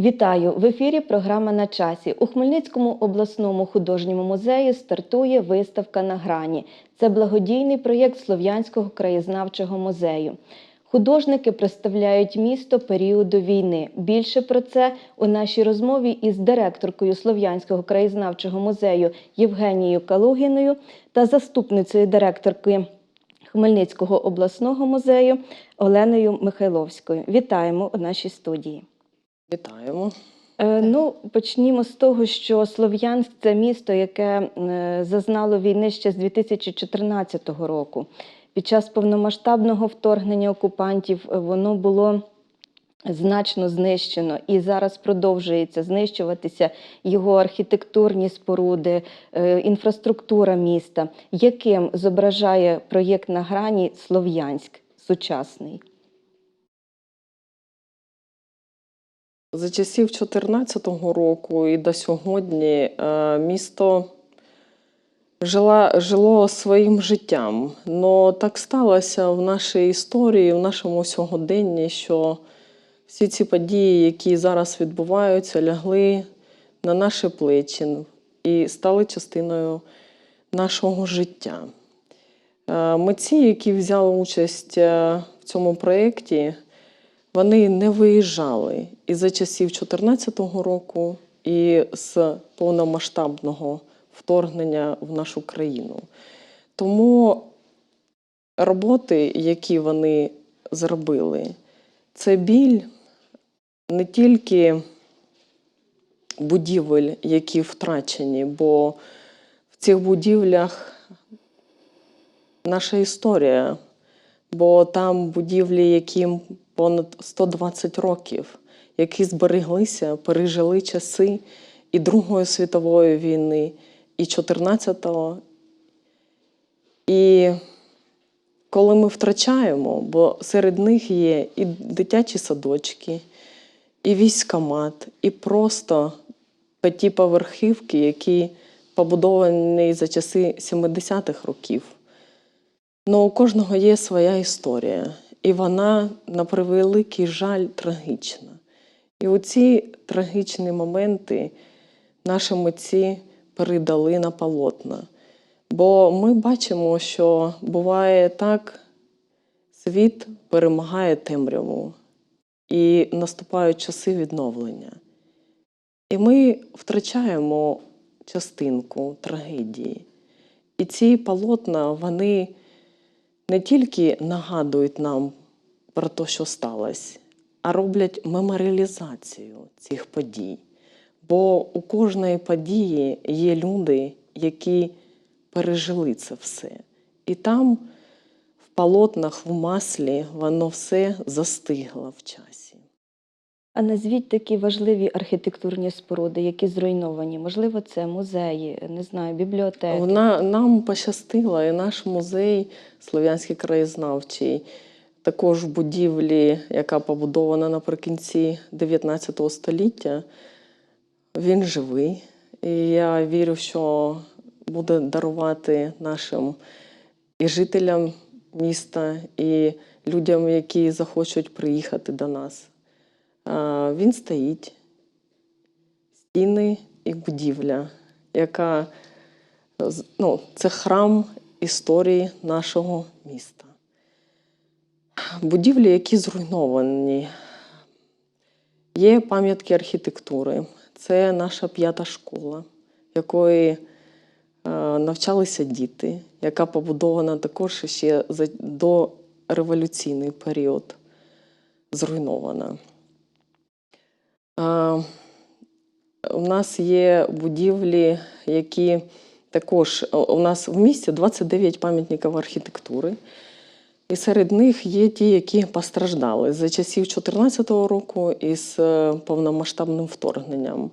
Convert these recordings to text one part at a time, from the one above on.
Вітаю в ефірі. Програма на часі. У Хмельницькому обласному художньому музеї стартує виставка на грані. Це благодійний проєкт Слов'янського краєзнавчого музею. Художники представляють місто періоду війни. Більше про це у нашій розмові із директоркою Слов'янського краєзнавчого музею Євгенією Калугіною та заступницею директорки Хмельницького обласного музею Оленою Михайловською. Вітаємо у нашій студії. Вітаємо. Е, Ну, почнімо з того, що Слов'янськ це місто, яке е, зазнало війни ще з 2014 року. Під час повномасштабного вторгнення окупантів е, воно було значно знищено і зараз продовжується знищуватися його архітектурні споруди, інфраструктура міста. Яким зображає проєкт на грані Слов'янськ сучасний? За часів 2014 року і до сьогодні е, місто жила, жило своїм життям. Но так сталося в нашій історії, в нашому сьогоденні, що всі ці події, які зараз відбуваються, лягли на наші плечі і стали частиною нашого життя. Е, Митці, які взяли участь е, в цьому проєкті, вони не виїжджали і за часів 2014 року, і з повномасштабного вторгнення в нашу країну. Тому роботи, які вони зробили, це біль не тільки будівель, які втрачені, бо в цих будівлях наша історія, бо там будівлі, яким понад 120 років, які збереглися, пережили часи і Другої світової війни, і 14-го. І коли ми втрачаємо, бо серед них є і дитячі садочки, і військомат, і просто ті поверхівки, які побудовані за часи 70-х років. Ну, у кожного є своя історія, і вона, на превеликий жаль, трагічна. І оці трагічні моменти наші митці передали на полотна. Бо ми бачимо, що буває так, світ перемагає темряву і наступають часи відновлення. І ми втрачаємо частинку трагедії. І ці полотна, вони не тільки нагадують нам про те, що сталося, а роблять меморіалізацію цих подій. Бо у кожної події є люди, які пережили це все. І там, в полотнах, в маслі, воно все застигло в часі. А назвіть такі важливі архітектурні споруди, які зруйновані. Можливо, це музеї, не знаю, бібліотеки. Вона, нам пощастило, і наш музей Слов'янський краєзнавчий, також будівлі, яка побудована наприкінці 19 століття, він живий. І я вірю, що буде дарувати нашим і жителям міста, і людям, які захочуть приїхати до нас. Він стоїть, стіни і будівля, яка ну, це храм історії нашого міста. Будівлі, які зруйновані. Є пам'ятки архітектури. Це наша п'ята школа, якої навчалися діти, яка побудована також ще до революційний період, зруйнована. Е, у нас є будівлі, які також у нас в місті 29 пам'ятників архітектури. І серед них є ті, які постраждали за часів 2014 року із е, повномасштабним вторгненням.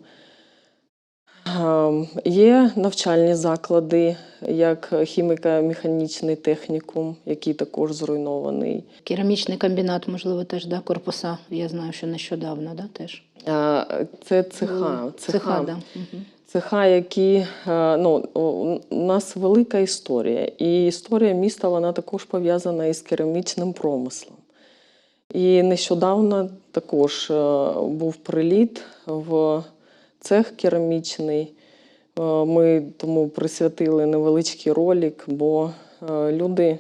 Е, Є навчальні заклади, як хіміко-механічний технікум, який також зруйнований. Керамічний комбінат, можливо, теж да, корпуса. Я знаю, що нещодавно, да, теж. Це цеха. Цеха. Цеха, да. Угу. Цеха, які е, ну, у нас велика історія. І історія міста вона також пов'язана із керамічним промислом. І нещодавно також е, був приліт в цех керамічний. Е, Ми тому присвятили невеличкий ролик, бо е, люди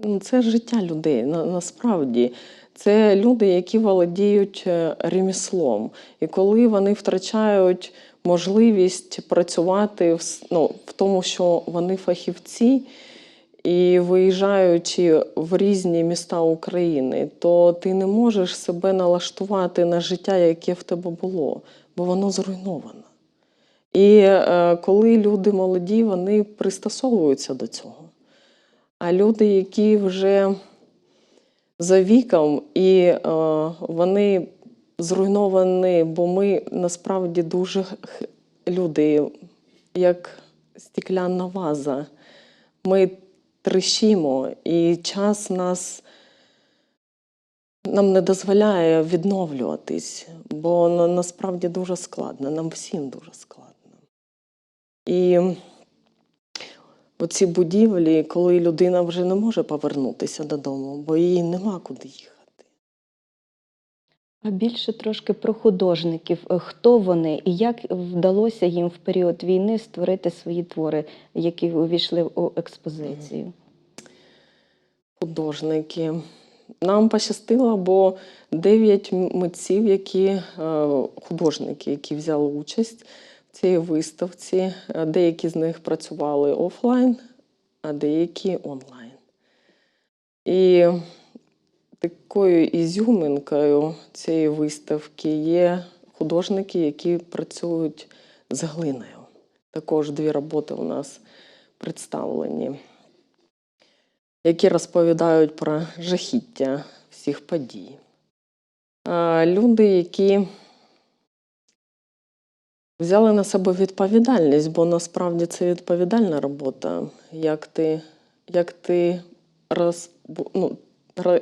ну, це життя людей насправді. Це люди, які володіють е, реміслом. І коли вони втрачають можливість працювати в, ну, в тому, що вони фахівці, і виїжджаючи в різні міста України, то ти не можеш себе налаштувати на життя, яке в тебе було, бо воно зруйновано. І е, коли люди молоді, вони пристосовуються до цього. А люди, які вже за віком, і е, вони зруйновані, бо ми насправді дуже люди, як стекляна ваза. Ми трещимо, і час нас нам не дозволяє відновлюватись, бо на, насправді дуже складно, нам всім дуже складно. І оці будівлі, коли людина вже не може повернутися додому, бо їй нема куди їхати. А більше трошки про художників. Хто вони і як вдалося їм в період війни створити свої твори, які увійшли у експозицію? художники. Нам пощастило, бо дев'ять митців, які е, художники, які взяли участь в цій виставці. Е, Деякі з них працювали офлайн, а деякі онлайн. І такою ізюминкою цієї виставки є художники, які працюють з глиною. Також дві роботи у нас представлені які розповідають про жахіття всіх подій. Люди, які взяли на себе відповідальність, бо насправді це відповідальна робота, як ти, як ти, роз, ну,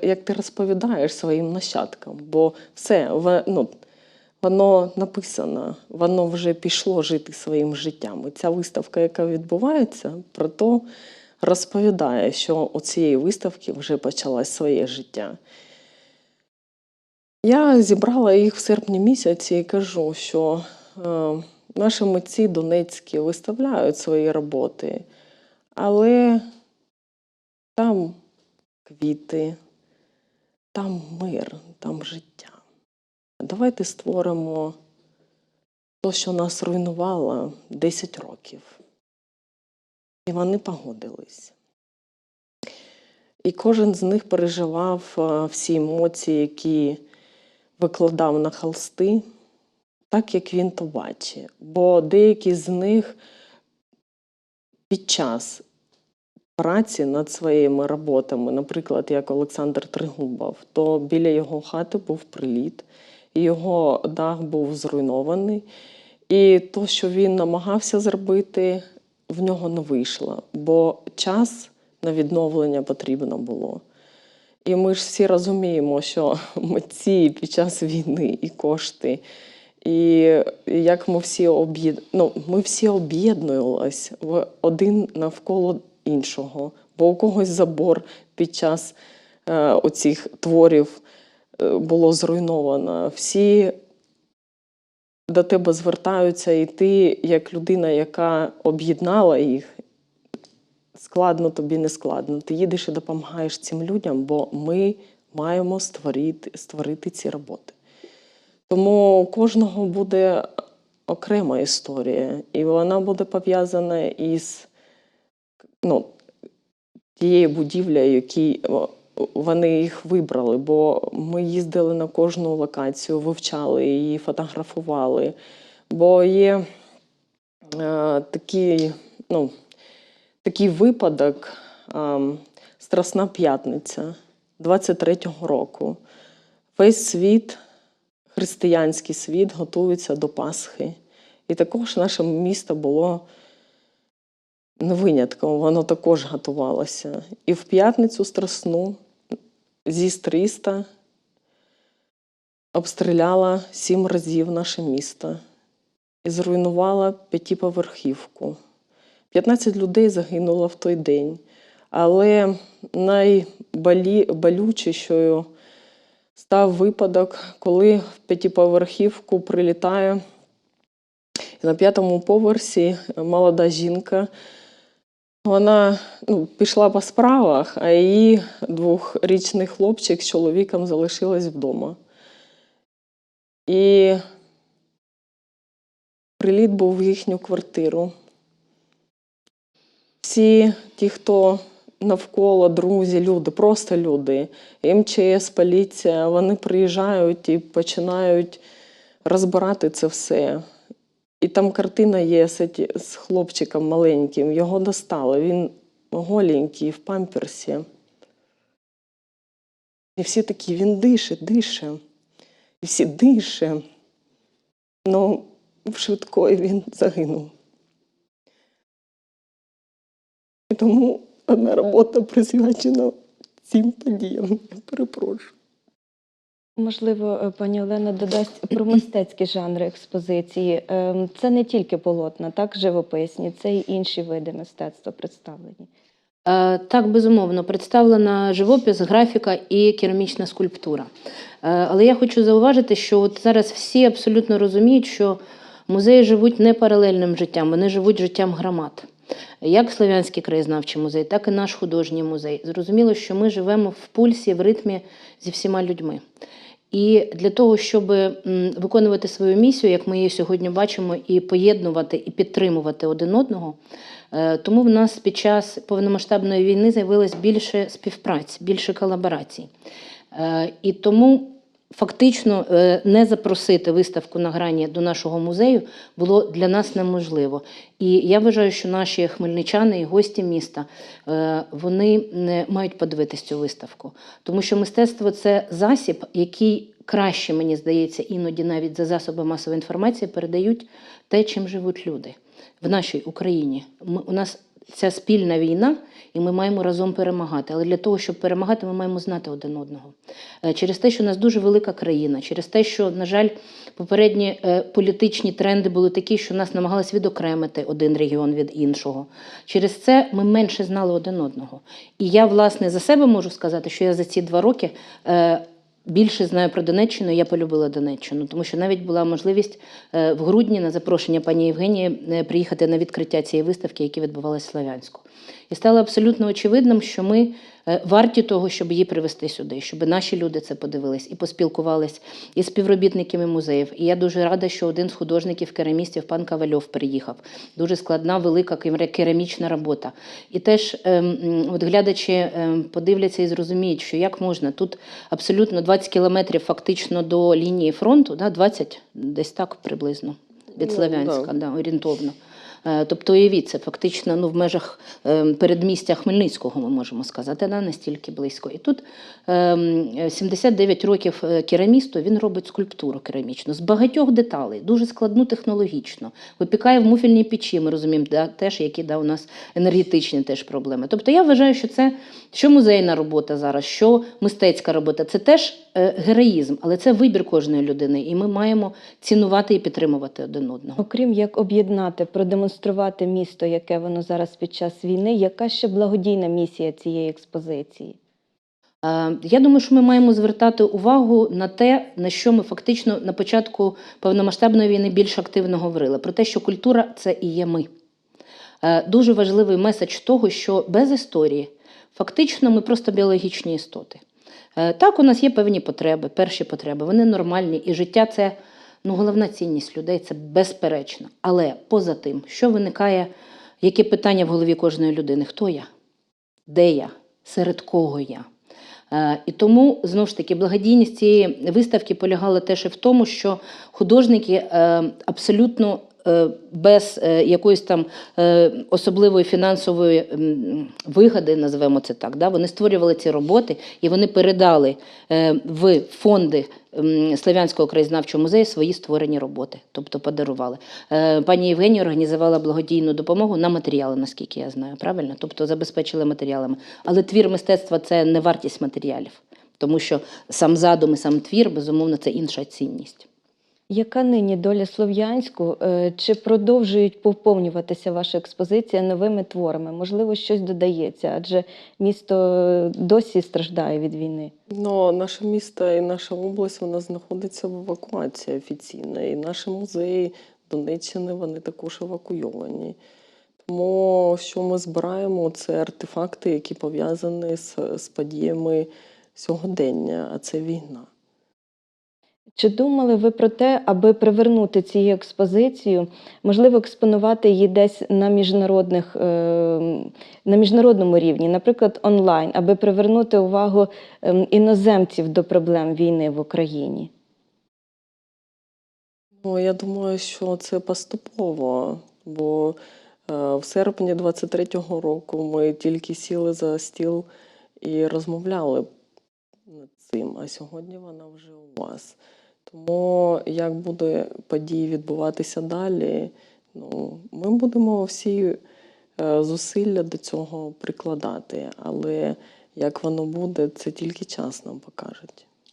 як ти розповідаєш своїм нащадкам, бо все, ну, воно написано, воно вже пішло жити своїм життям. І ця виставка, яка відбувається, про то розповідає, що у цієї виставки вже почалось своє життя. Я зібрала їх в серпні місяці і кажу, що е, наші митці донецькі виставляють свої роботи, але там квіти, там мир, там життя. Давайте створимо те, що нас руйнувало 10 років. І вони погодились. І кожен з них переживав е, всі емоції, які викладав на холсти, так як він то бачить. Бо деякі з них під час праці над своїми роботами, наприклад, як Олександр Тригубов, то біля його хати був приліт, його дах був зруйнований. І то, що він намагався зробити, в нього не вийшло, бо час на відновлення потрібно було. І ми ж всі розуміємо, що митці під час війни і кошти, і як ми всі об'єд... ну, ми всі об'єднувались один навколо іншого, бо у когось забор під час е, оцих творів е, було зруйновано. Всі до тебе звертаються, і ти, як людина, яка об'єднала їх, складно тобі не складно. Ти їдеш і допомагаєш цим людям, бо ми маємо створити, створити ці роботи. Тому у кожного буде окрема історія, і вона буде пов'язана із ну, тією будівлею, які о, вони їх вибрали, бо ми їздили на кожну локацію, вивчали її, фотографували. Бо є е, такий, ну, такий випадок, е, Страсна п'ятниця 23-го року. Весь світ, християнський світ, готується до Пасхи. І також наше місто було не винятком, воно також готувалося. І в п'ятницю страсну зі 300 обстріляла сім разів наше місто і зруйнувала п'ятиповерхівку. 15 людей загинуло в той день. Але найболючішою став випадок, коли в п'ятиповерхівку прилітає. На п'ятому поверсі молода жінка. Вона ну, пішла по справах, а її двохрічний хлопчик з чоловіком залишилась вдома. І приліт був в їхню квартиру. Всі ті, хто навколо, друзі, люди, просто люди, МЧС, поліція, вони приїжджають і починають розбирати це все. І там картина є з, хлопчиком маленьким. Його достали. Він голенький в памперсі. І всі такі, він дише, дише. І всі дише. Ну, в швидкої він загинув. І тому одна робота присвячена цим подіям. Я перепрошую. Можливо, е, пані Олена додасть про мистецькі жанри експозиції. Ем, Це не тільки полотна, так, живописні, це й інші види мистецтва представлені. Е, Так, безумовно, представлена живопис, графіка і керамічна скульптура. Е, Але я хочу зауважити, що от зараз всі абсолютно розуміють, що музеї живуть не паралельним життям, вони живуть життям громад. Як Слов'янський краєзнавчий музей, так і наш художній музей. Зрозуміло, що ми живемо в пульсі, в ритмі зі всіма людьми. І для того, щоб виконувати свою місію, як ми її сьогодні бачимо, і поєднувати і підтримувати один одного, е, тому в нас під час повномасштабної війни з'явилось більше співпраць, більше колаборацій. Е, І тому фактично е, не запросити виставку на грані до нашого музею було для нас неможливо. І я вважаю, що наші хмельничани і гості міста е, вони не мають подивитись цю виставку, тому що мистецтво це засіб, який краще, мені здається, іноді навіть за засоби масової інформації передають те, чим живуть люди в нашій Україні. Ми, у нас ця спільна війна, і ми маємо разом перемагати. Але для того, щоб перемагати, ми маємо знати один одного. Е, Через те, що у нас дуже велика країна, через те, що, на жаль, попередні е, політичні тренди були такі, що нас намагалися відокремити один регіон від іншого. Через це ми менше знали один одного. І я, власне, за себе можу сказати, що я за ці два роки. Більше знаю про Донеччину, я полюбила Донеччину, тому що навіть була можливість е, в грудні на запрошення пані Євгенії е, приїхати на відкриття цієї виставки, які відбувалася в Слов'янську. І стало абсолютно очевидним, що ми варті того, щоб її привезти сюди, щоб наші люди це подивились і поспілкувались із співробітниками музеїв. І я дуже рада, що один з художників керамістів, пан Кавальов, приїхав. Дуже складна, велика кер- керамічна робота. І теж ем, от глядачі ем, подивляться і зрозуміють, що як можна тут абсолютно 20 кілометрів фактично до лінії фронту, да, 20, десь так приблизно від Ну, Слов'янська, да. да, орієнтовно. Е, Тобто, уявіть, це фактично ну, в межах е, передмістя Хмельницького, ми можемо сказати, да, настільки близько. І тут е, 79 років е, керамісту він робить скульптуру керамічну з багатьох деталей, дуже складну технологічно. Випікає в муфільній печі, ми розуміємо, да, теж, які да, у нас енергетичні теж проблеми. Тобто я вважаю, що це що музейна робота зараз, що мистецька робота, це теж героїзм, але це вибір кожної людини, і ми маємо цінувати і підтримувати один одного. Окрім як об'єднати, продемонструвати місто, яке воно зараз під час війни, яка ще благодійна місія цієї експозиції? Е, Я думаю, що ми маємо звертати увагу на те, на що ми фактично на початку повномасштабної війни більш активно говорили: про те, що культура це і є ми. Е, Дуже важливий меседж того, що без історії фактично ми просто біологічні істоти. Е, Так, у нас є певні потреби, перші потреби, вони нормальні, і життя це ну, головна цінність людей, це безперечно. Але поза тим, що виникає, яке питання в голові кожної людини? Хто я? Де я? Серед кого я? Е, І тому знову ж таки благодійність цієї виставки полягала теж і в тому, що художники е, абсолютно без е, якоїсь там е, особливої фінансової вигоди, називаємо це так, да, вони створювали ці роботи і вони передали е, в фонди Слов'янського краєзнавчого музею свої створені роботи, тобто подарували. Е, Пані Євгенія організувала благодійну допомогу на матеріали, наскільки я знаю, правильно? Тобто забезпечили матеріалами. Але твір мистецтва це не вартість матеріалів, тому що сам задум і сам твір, безумовно, це інша цінність. Яка нині доля Слов'янську? Е, Чи продовжують поповнюватися ваша експозиція новими творами? Можливо, щось додається, адже місто е, досі страждає від війни. Ну, наше місто і наша область вона знаходиться в евакуації офіційно. І наші музеї Донеччини вони також евакуйовані. Тому що ми збираємо, це артефакти, які пов'язані з, з подіями сьогодення, а це війна. Чи думали ви про те, аби привернути цю експозицію, можливо, експонувати її десь на міжнародних е, на міжнародному рівні, наприклад, онлайн, аби привернути увагу ем, іноземців до проблем війни в Україні? Ну, я думаю, що це поступово, бо е, в серпні 23-го року ми тільки сіли за стіл і розмовляли над цим, а сьогодні вона вже у вас. Тому як буде події відбуватися далі, ну, ми будемо всі е, зусилля до цього прикладати, але як воно буде, це тільки час нам покаже.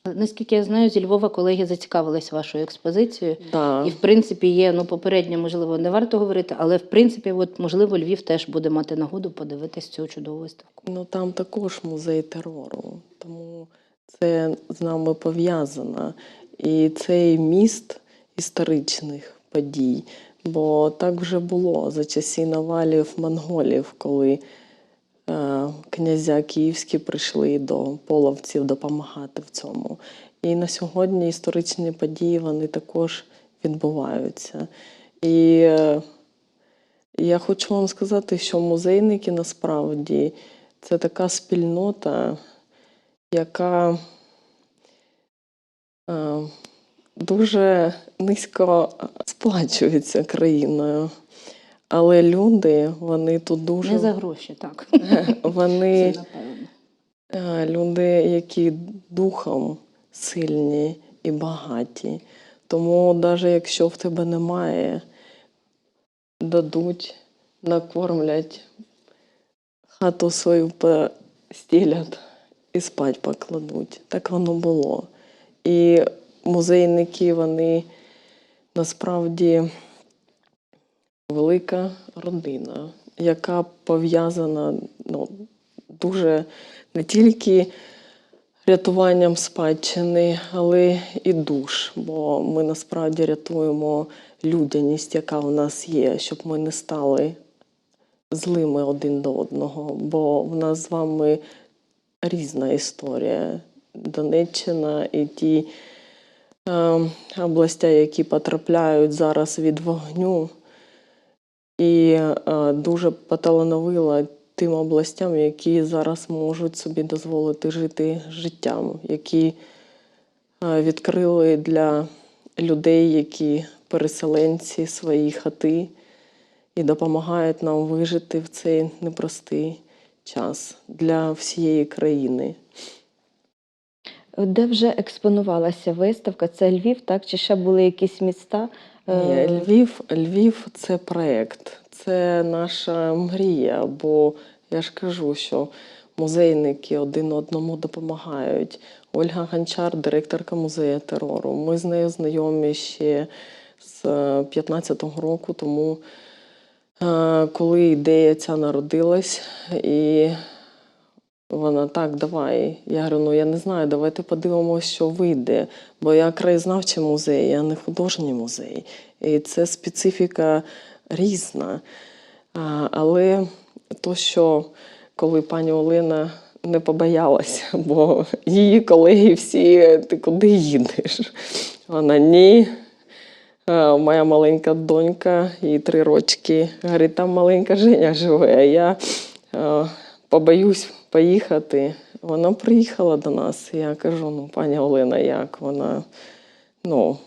Наскільки я знаю, зі Львова колеги зацікавились вашою експозицією. Да. І в принципі є ну попередньо, можливо, не варто говорити, але в принципі, от можливо, Львів теж буде мати нагоду подивитись цю чудову виставку. Ну там також музей терору, тому це з нами пов'язано. І цей міст історичних подій. Бо так вже було за часів навалів монголів, коли е, князя київські прийшли до половців допомагати в цьому. І на сьогодні історичні події вони також відбуваються. І е, я хочу вам сказати, що музейники насправді це така спільнота, яка дуже низько сплачується країною. Але люди, вони тут дуже Не за гроші, так. вони Це е, люди, які духом сильні і багаті. Тому навіть якщо в тебе немає, дадуть, накормлять, хату свою постілять і спать покладуть. Так воно було. І музейники, вони насправді велика родина, яка пов'язана ну, дуже не тільки рятуванням спадщини, але і душ. Бо ми насправді рятуємо людяність, яка в нас є, щоб ми не стали злими один до одного. Бо в нас з вами різна історія. Донеччина і ті е, областя, які потрапляють зараз від вогню, і е, дуже поталановила тим областям, які зараз можуть собі дозволити жити життям, які е, відкрили для людей, які переселенці свої хати і допомагають нам вижити в цей непростий час для всієї країни. Де вже експонувалася виставка? Це Львів, так? Чи ще були якісь міста? Е, Ні, Львів, Львів це проєкт, це наша мрія, бо я ж кажу, що музейники один одному допомагають. Ольга Гончар, директорка музею терору. Ми з нею знайомі ще з 15-го року, тому е, коли ідея ця народилась, і вона так, давай. Я говорю, ну я не знаю, давайте подивимося, що вийде. Бо я краєзнавчий музей, я не художній музей. І це специфіка різна. А, але то, що коли пані Олена не побоялася, бо її колеги всі, ти куди їдеш? Вона ні. Моя маленька донька, їй три рочки. Говорить, там маленька Женя живе, а я побоюсь поїхати. Вона приїхала до нас. Я кажу: ну, пані Олена, як? Вона ну,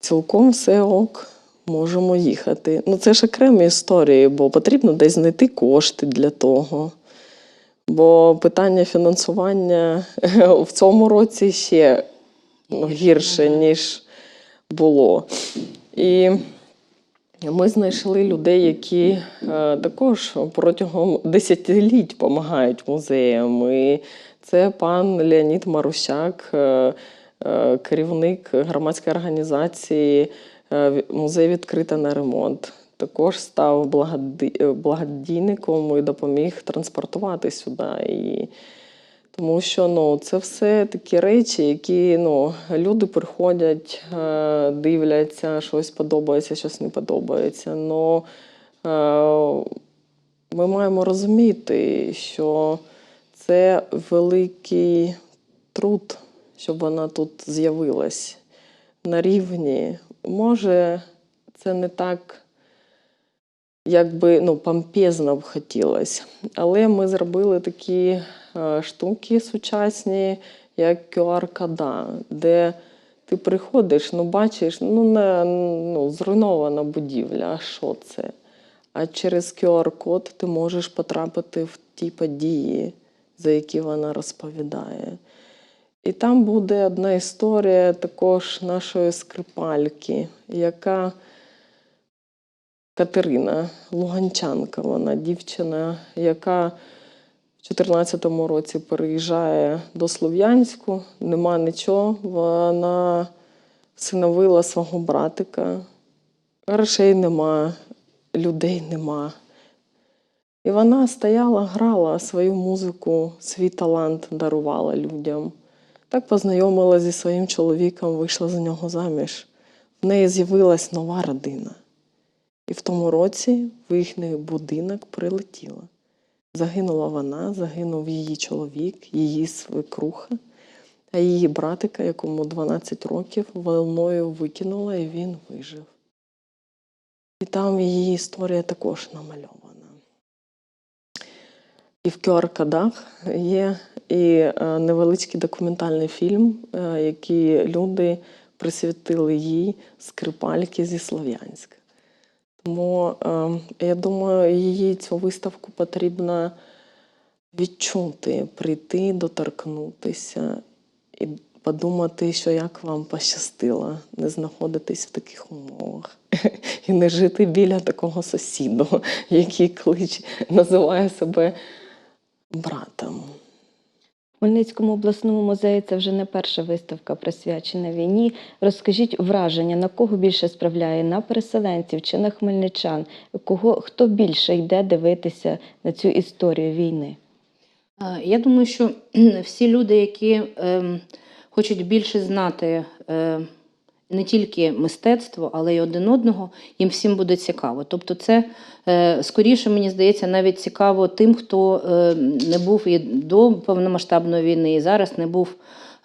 цілком все ок, можемо їхати. Ну, це ж окремі історії, бо потрібно десь знайти кошти для того. Бо питання фінансування в цьому році ще гірше, ніж було. І ми знайшли людей, які е, також протягом десятиліть допомагають музеям. І це пан Леонід Марусяк, е, е, керівник громадської організації Музей відкрита на ремонт. Також став благодійником і допоміг транспортувати сюди. Тому що ну, це все такі речі, які ну, люди приходять, е, дивляться, щось подобається, щось не подобається. Но е, ми маємо розуміти, що це великий труд, щоб вона тут з'явилась на рівні. Може, це не так, якби ну, помпезно б хотілося. Але ми зробили такі штуки сучасні, як QR-кода, де ти приходиш, ну бачиш, ну, не, ну зруйнована будівля, а що це? А через QR-код ти можеш потрапити в ті події, за які вона розповідає. І там буде одна історія також нашої скрипальки, яка Катерина Луганчанка, вона дівчина, яка 2014 році переїжджає до Слов'янську, нема нічого. Вона всиновила свого братика, грошей нема, людей нема. І вона стояла, грала свою музику, свій талант дарувала людям. Так познайомилася зі своїм чоловіком, вийшла за нього заміж. В неї з'явилась нова родина. І в тому році в їхній будинок прилетіла. Загинула вона, загинув її чоловік, її свекруха, а її братика, якому 12 років, волною викинула, і він вижив. І там її історія також намальована. І в QR-кодах є і е, невеличкий документальний фільм, е, який люди присвятили їй скрипальки зі Слов'янська. Тому е, я думаю, її цю виставку потрібно відчути, прийти, доторкнутися і подумати, що як вам пощастило не знаходитись в таких умовах і не жити біля такого сусіду, який клич називає себе братом. Хмельницькому обласному музеї це вже не перша виставка присвячена війні. Розкажіть враження, на кого більше справляє на переселенців чи на хмельничан? Кого хто більше йде дивитися на цю історію війни? Я думаю, що всі люди, які е, хочуть більше знати е, не тільки мистецтво, але й один одного, їм всім буде цікаво. Тобто, це е, скоріше, мені здається, навіть цікаво тим, хто е, не був і до повномасштабної війни, і зараз не був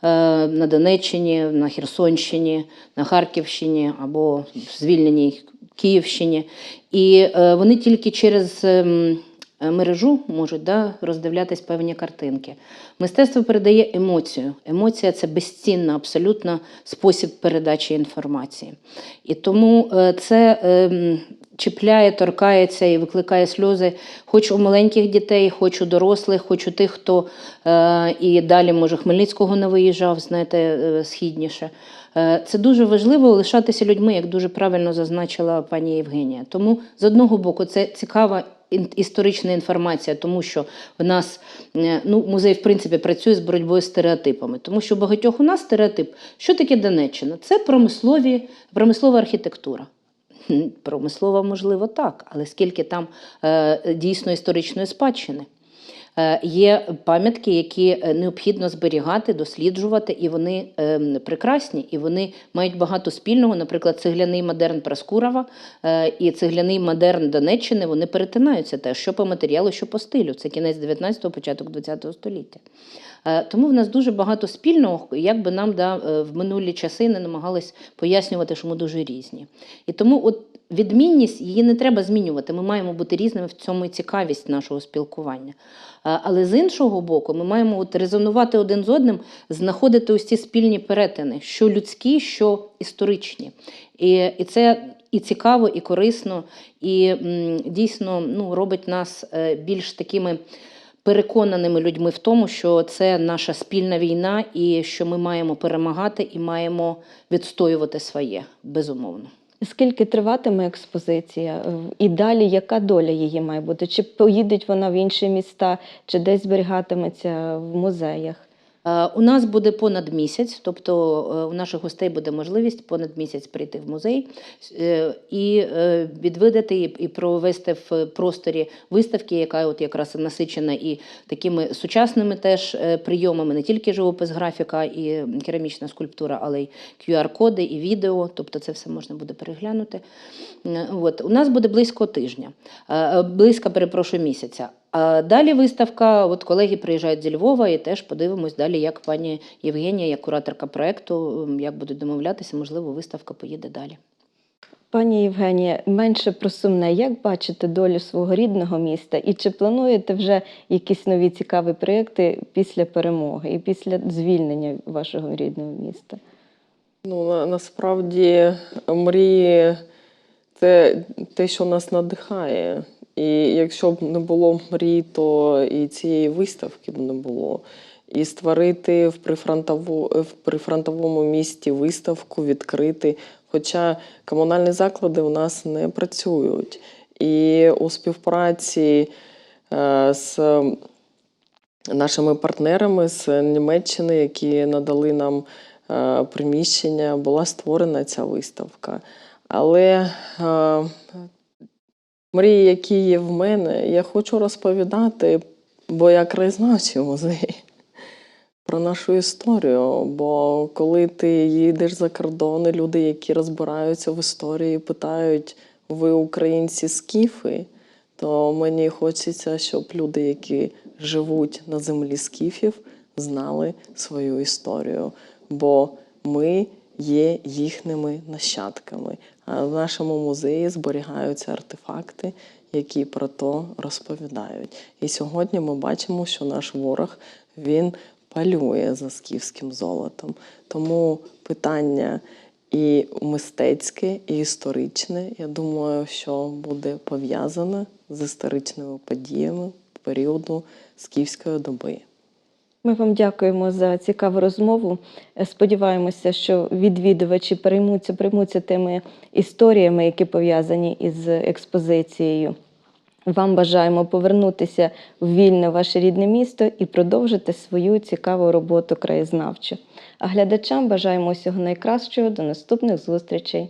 е, на Донеччині, на Херсонщині, на Харківщині або в звільненій Київщині. І вони тільки через. Е, мережу можуть да, роздивлятись певні картинки. Мистецтво передає емоцію. Емоція це безцінна абсолютно спосіб передачі інформації. І тому е, це ем, чіпляє, торкається і викликає сльози хоч у маленьких дітей, хоч у дорослих, хоч у тих, хто е, і далі, може, Хмельницького не виїжджав, знаєте, е, східніше. Е, Це дуже важливо лишатися людьми, як дуже правильно зазначила пані Євгенія. Тому з одного боку це цікава історична інформація, тому що в нас е, ну, музей в принципі працює з боротьбою з стереотипами, тому що у багатьох у нас стереотип, що таке Донеччина? Це промислові, промислова архітектура. Промислова, можливо, так, але скільки там е, дійсно історичної спадщини. Е, Є пам'ятки, які е, необхідно зберігати, досліджувати, і вони е, прекрасні, і вони мають багато спільного. Наприклад, цегляний модерн Проскурова е, і цегляний модерн Донеччини вони перетинаються теж, що по матеріалу, що по стилю. Це кінець 19-го, початок 20-го століття. Тому в нас дуже багато спільного, як би нам да, в минулі часи не намагались пояснювати, що ми дуже різні. І тому от відмінність її не треба змінювати. Ми маємо бути різними в цьому і цікавість нашого спілкування. Але з іншого боку, ми маємо от резонувати один з одним, знаходити ось ці спільні перетини, що людські, що історичні. І, і це і цікаво, і корисно, і дійсно ну, робить нас е, більш такими переконаними людьми в тому, що це наша спільна війна, і що ми маємо перемагати і маємо відстоювати своє, безумовно. Скільки триватиме експозиція? І далі яка доля її має бути? Чи поїде вона в інші міста, чи десь зберігатиметься в музеях? Е, У нас буде понад місяць, тобто е, у наших гостей буде можливість понад місяць прийти в музей е, і відвідати і- провести в просторі виставки, яка от якраз насичена і такими сучасними теж прийомами, не тільки живопис, графіка і керамічна скульптура, але й QR-коди і відео. Тобто це все можна буде переглянути. От у нас буде близько тижня, близько, перепрошую, місяця. А далі виставка, от колеги приїжджають зі Львова і теж подивимось далі, як пані Євгенія, як кураторка проекту, як будуть домовлятися, можливо, виставка поїде далі. Пані Євгенія, менше про сумне. Як бачите долю свого рідного міста? І чи плануєте вже якісь нові цікаві проєкти після перемоги і після звільнення вашого рідного міста? Ну, на, насправді мрії це те, що нас надихає. І якщо б не було мрій, то і цієї виставки б не було. І створити в, прифронтово, в прифронтовому місті виставку, відкрити. Хоча комунальні заклади у нас не працюють. І у співпраці е, з нашими партнерами з Німеччини, які надали нам е, приміщення, була створена ця виставка. Але е, мрії, які є в мене, я хочу розповідати, бо я краєзнавчий музей. Про нашу історію. Бо коли ти їдеш за кордон, і люди, які розбираються в історії, питають, ви українці скіфи, то мені хочеться, щоб люди, які живуть на землі скіфів, знали свою історію. Бо ми є їхніми нащадками. А в нашому музеї зберігаються артефакти, які про то розповідають. І сьогодні ми бачимо, що наш ворог він палює за скіфським золотом. Тому питання і мистецьке, і історичне, я думаю, що буде пов'язане з історичними подіями періоду скіфської доби. Ми вам дякуємо за цікаву розмову. Е, Сподіваємося, що відвідувачі переймуться, приймуться тими історіями, які пов'язані із експозицією. Вам бажаємо повернутися в вільне ваше рідне місто і продовжити свою цікаву роботу краєзнавчу. А глядачам бажаємо всього найкращого. До наступних зустрічей.